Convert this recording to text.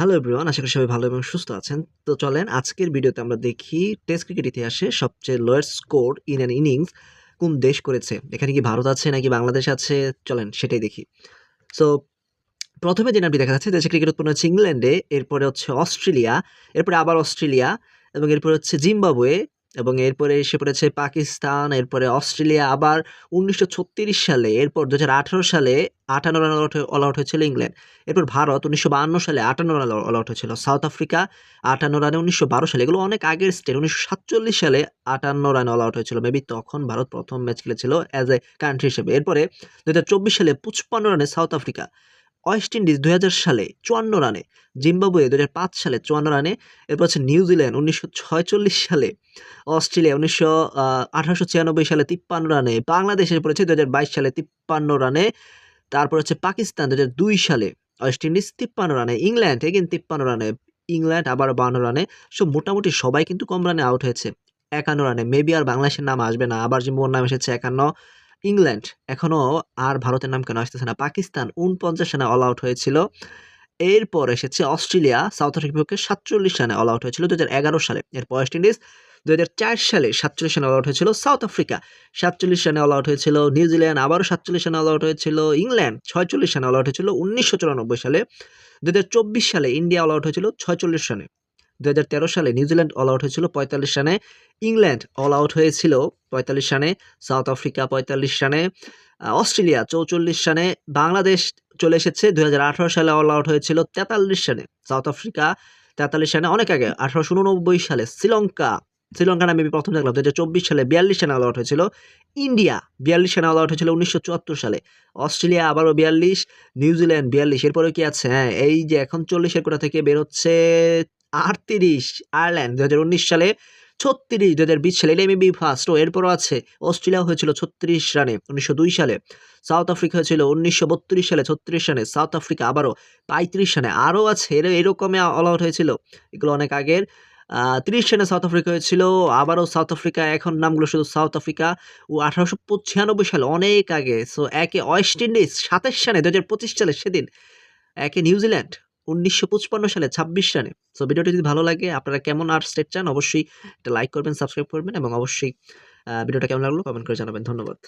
Hello everyone আশা করি সবাই ভালো এবং সুস্থ আছেন। তো চলেন, আজকের ভিডিওতে আমরা দেখি টেস্ট ক্রিকেট ইতিহাসে সবচেয়ে lowest score in an innings কোন দেশ করেছে। এখানে কি ভারত আছে নাকি বাংলাদেশ আছে? চলেন, সেটাই দেখি। সো প্রথমে যে নামটি দেখা যাচ্ছে, দেশে ক্রিকেট উৎপন্ন হচ্ছে ইংল্যান্ডে এরপরে হচ্ছে অস্ট্রেলিয়া, এরপরে আবার অস্ট্রেলিয়া, এবং এরপরে হচ্ছে জিম্বাবুয়ে এবং এরপরে এসে পড়েছে পাকিস্তান, এরপরে অস্ট্রেলিয়া, আবার উনিশশো ছত্রিশ সালে, এরপর দু হাজার আঠেরো সালে আটান্ন রান অল আউট হয়েছিল ইংল্যান্ড। এরপর ভারত উনিশশো সালে আটান্ন রান অল আউট হয়েছিল। সাউথ আফ্রিকা আটান্ন রানে উনিশশো বারো সালে, এগুলো অনেক আগের স্টেট, উনিশশো সাতচল্লিশ সালে আটান্ন রান অল আউট হয়েছিল। মেবি তখন ভারত প্রথম ম্যাচ খেলেছিল অ্যাজ এ কান্ট্রি হিসেবে। এরপরে দু হাজার চব্বিশ সালে পঁচপান্ন রানে সাউথ আফ্রিকা। ওয়েস্ট ইন্ডিজ দু হাজার সালে চুয়ান্ন রানে, জিম্বাবুয়ে দু হাজার পাঁচ সালে চুয়ান্ন রানে, এরপর হচ্ছে নিউজিল্যান্ড উনিশশো সালে, অস্ট্রেলিয়া উনিশশো আঠারোশো সালে তিপ্পান্ন রানে, বাংলাদেশের পড়েছে দু হাজার বাইশ সালে তিপ্পান্ন রানে, তারপর হচ্ছে পাকিস্তান দু হাজার দুই সালে, ওয়েস্ট ইন্ডিজ তিপ্পান্ন রানে, ইংল্যান্ড এগেন তিপ্পান্ন রানে, ইংল্যান্ড আবার বান্ন রানে সব মোটামুটি সবাই কিন্তু কম রানে আউট হয়েছে। একান্ন রানে, মেবি আর বাংলাদেশের নাম আসবে না, আবার জিম্বাবুর নাম এসেছে একান্ন ইংল্যান্ড এখনও আর ভারতের নাম কেন আসতেছে না? পাকিস্তান উনপঞ্চাশ রানে অল আউট হয়েছিল। এরপর এসেছে অস্ট্রেলিয়া, সাউথ আফ্রিকার সাতচল্লিশ রানে অল আউট হয়েছিল দু হাজার এগারো সালে। এরপর ওয়েস্ট ইন্ডিজ দু হাজার চার সালে সাতচল্লিশ রানে অল আউট হয়েছিল সাউথ আফ্রিকা। সাতচল্লিশ রানে অল আউট হয়েছিল নিউজিল্যান্ড আবারও সাতচল্লিশ রানে অল আউট হয়েছিল ইংল্যান্ড, ছয়চল্লিশ রানে অল আউট হয়েছিল উনিশশো চুরানব্বই সালে। দু হাজার চব্বিশ সালে ইন্ডিয়া অল আউট হয়েছিল ছয়চল্লিশ রানে। দু হাজার তেরো সালে নিউজিল্যান্ড অল আউট হয়েছিল পঁয়তাল্লিশ রানে। ইংল্যান্ড অল আউট হয়েছিল পঁয়তাল্লিশ রানে, সাউথ আফ্রিকা পঁয়তাল্লিশ রানে অস্ট্রেলিয়া চৌচল্লিশ রানে, বাংলাদেশ চলে এসেছে দু হাজার আঠারো সালে অল আউট হয়েছিল তেতাল্লিশ রানে, সাউথ আফ্রিকা তেতাল্লিশ রানে অনেক আগে, আঠারোশো উননব্বই সালে শ্রীলঙ্কা শ্রীলঙ্কা নামে আমি প্রথম দেখলাম দু হাজার চব্বিশ সালে বিয়াল্লিশ রানে অল আউট হয়েছিল, ইন্ডিয়া বিয়াল্লিশ রানে অল আউট হয়েছিল উনিশশো চুয়াত্তর সালে, অস্ট্রেলিয়া আবারও বিয়াল্লিশ নিউজিল্যান্ড বিয়াল্লিশ এরপরে কি আছে? হ্যাঁ এই যে এখন চল্লিশের কোটা থেকে বেরোচ্ছে আটত্রিশ, আয়ারল্যান্ড দু সালে ছত্রিশ দু হাজার বিশ সালে এটা মেবি ফার্স্ট ও এরপরও আছে। অস্ট্রেলিয়া হয়েছিল ছত্রিশ রানে উনিশশো দুই সালে। সাউথ আফ্রিকা হয়েছিল উনিশশো বত্রিশ সালে ছত্রিশ রানে। সাউথ আফ্রিকা আবারও পঁয়ত্রিশ রানে। আরও আছে, এর, এরকমই অল আউট হয়েছিল। এগুলো অনেক আগের। তিরিশ রানে সাউথ আফ্রিকা হয়েছিল। আবারও সাউথ আফ্রিকা, এখন নামগুলো শুধু সাউথ আফ্রিকা। ও আঠারোশো ছিয়ানব্বই সালে অনেক আগে। সো একে ওয়েস্ট ইন্ডিজ সাতাশ রানে দু হাজার পঁচিশ সালে সেদিন। একে নিউজিল্যান্ড। উনিশশো সালে ছাব্বিশ রানে। সো ভিডিওটি যদি ভালো লাগে, আপনারা কেমন আর স্টেট চান, অবশ্যই একটা লাইক করবেন সাবস্ক্রাইব করবেন এবং অবশ্যই ভিডিওটা কেমন লাগল কমেন্ট করে জানাবেন। ধন্যবাদ।